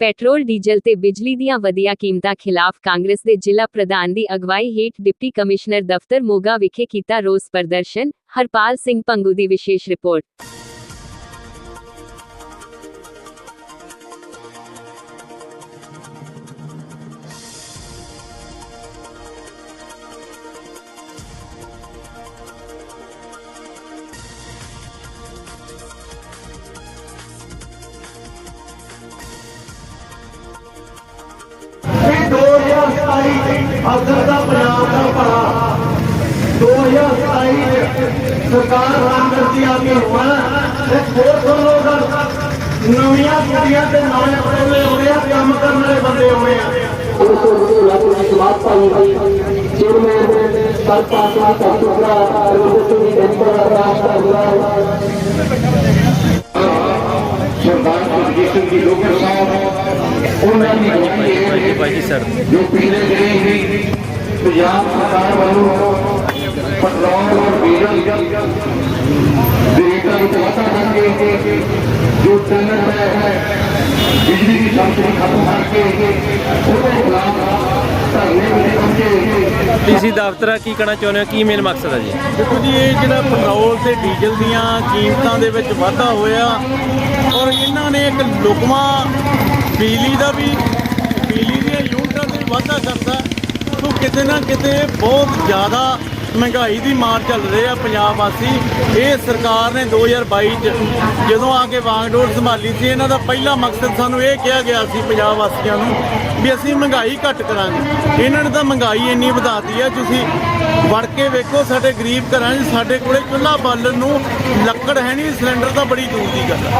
Petrol, diesel ਤੇ ਬਿਜਲੀ ਦੀਆਂ ਵਧੀਆਂ ਕੀਮਤਾਂ ਖਿਲਾਫ ਕਾਂਗਰਸ ਦੇ ਜ਼ਿਲ੍ਹਾ ਪ੍ਰਧਾਨ ਦੀ ਅਗਵਾਈ ਹੇਠ ਡਿਪਟੀ ਕਮਿਸ਼ਨਰ ਦਫ਼ਤਰ ਮੋਗਾ ਵਿਖੇ ਕੀਤਾ ਰੋਸ ਪ੍ਰਦਰਸ਼ਨ। ਹਰਪਾਲ ਸਿੰਘ ਪੰਗੂ ਦੀ ਵਿਸ਼ੇਸ਼ ਰਿਪੋਰਟ। 2027 ਚ ਸਰਕਾਰ ਰਾਮਗਤੀ ਆ ਕੇ ਹੋਣਾ ਤੇ ਹੋਰ ਸੁਣ ਲਓ ਗੱਲ ਨਵੀਆਂ ਕੁੜੀਆਂ ਤੇ ਨਵੇਂ ਪੜ੍ਹੇ ਹੋਏ ਆ ਕੰਮ ਕਰਨ ਵਾਲੇ ਬੰਦੇ ਹੋਏ ਆ ਉਸ ਤੋਂ ਲੱਗ ਰਹੀ ਸਮਾਜ ਭਾਈ ਚੇਅਰਮੈਨ ਸਰਪੰਚ ਸਤਿਗੁਰਾਂ ਰੋਜ਼ੇ ਦੀ ਜਨਤਾ ਦਾ ਰਾਸ਼ਟਰ ਸਰਦਾਰ ਜਗਜੀਤ ਸਿੰਘ ਜੀ ਲੋਕਰ ਸਾਹਿਬ ਉਹਨਾਂ ਦੀ ਅਗਵਾਈ ਹੈ ਭਾਈ ਸਰ ਜੋ ਪਿਛਲੇ ਦਿਨੀ ਹੀ ਪੰਜਾਬ ਸਰਕਾਰ ਵੱਲੋਂ ਪੈਟਰੋਲ ਔਰ ਡੀਜ਼ਲ ਦੇ ਰੇਟਾਂ ਵਿੱਚ ਵਾਧਾ ਕਰਕੇ ਜੋ ਚੱਲ ਰਿਹਾ ਹੈ ਬਿਜਲੀ ਦੀ ਸਬਸਿਡੀ ਖਤਮ ਕਰਕੇ ਉਹਦੇ ਖਿਲਾਫ ਧਰਨੇ ਵਿੱਚ ਪਹੁੰਚੇ ਡੀਸੀ ਦਫ਼ਤਰ ਕੀ ਕਹਿਣਾ ਚਾਹੁੰਦੇ ਹੋ? ਕੀ ਮੇਨ ਮਕਸਦ ਹੈ ਜੀ? ਦੇਖੋ ਜੀ ਇਹ ਜਿਹੜਾ ਪੈਟਰੋਲ ਤੇ ਡੀਜ਼ਲ ਦੀਆਂ ਕੀਮਤਾਂ ਦੇ ਵਿੱਚ ਵਾਧਾ ਹੋਇਆ ਔਰ ਇਹਨਾਂ ਨੇ ਇੱਕ ਲੁਕਮਾ ਬਿਜਲੀ ਦਾ ਵੀ ਬਿਜਲੀ ਦੀਆਂ ਯੂਨਿਟਾਂ ਤੇ ਵੀ ਵਾਧਾ ਕਰਤਾ ਸੋ ਕਿਤੇ ਨਾ ਕਿਤੇ ਬਹੁਤ ਜ਼ਿਆਦਾ ਮਹਿੰਗਾਈ ਦੀ ਮਾਰ ਚੱਲ ਰਹੇ ਆ ਪੰਜਾਬ ਵਾਸੀ। ਇਹ ਸਰਕਾਰ ਨੇ 2022 ਚ ਜਦੋਂ ਆ ਕੇ ਵਾਂਗਡੋਰ ਸੰਭਾਲੀ ਸੀ, ਇਹਨਾਂ ਦਾ ਪਹਿਲਾ ਮਕਸਦ ਸਾਨੂੰ ਇਹ ਕਿਹਾ ਗਿਆ ਸੀ ਪੰਜਾਬ ਵਾਸੀਆਂ ਨੂੰ ਵੀ ਅਸੀਂ ਮਹਿੰਗਾਈ ਘੱਟ ਕਰਾਂਗੇ। ਇਹਨਾਂ ਨੇ ਤਾਂ ਮਹਿੰਗਾਈ ਇੰਨੀ ਵਧਾਤੀ ਆ, ਤੁਸੀਂ ਵੜ ਕੇ ਵੇਖੋ ਸਾਡੇ ਗਰੀਬ ਘਰਾਂ 'ਚ ਸਾਡੇ ਕੋਲੇ ਚੁੱਲ੍ਹਾ ਬਾਲਣ ਨੂੰ ਲੱਕੜ ਹੈ ਨਹੀਂ, ਸਿਲੰਡਰ ਤਾਂ ਬੜੀ ਦੂਰ ਦੀ ਗੱਲ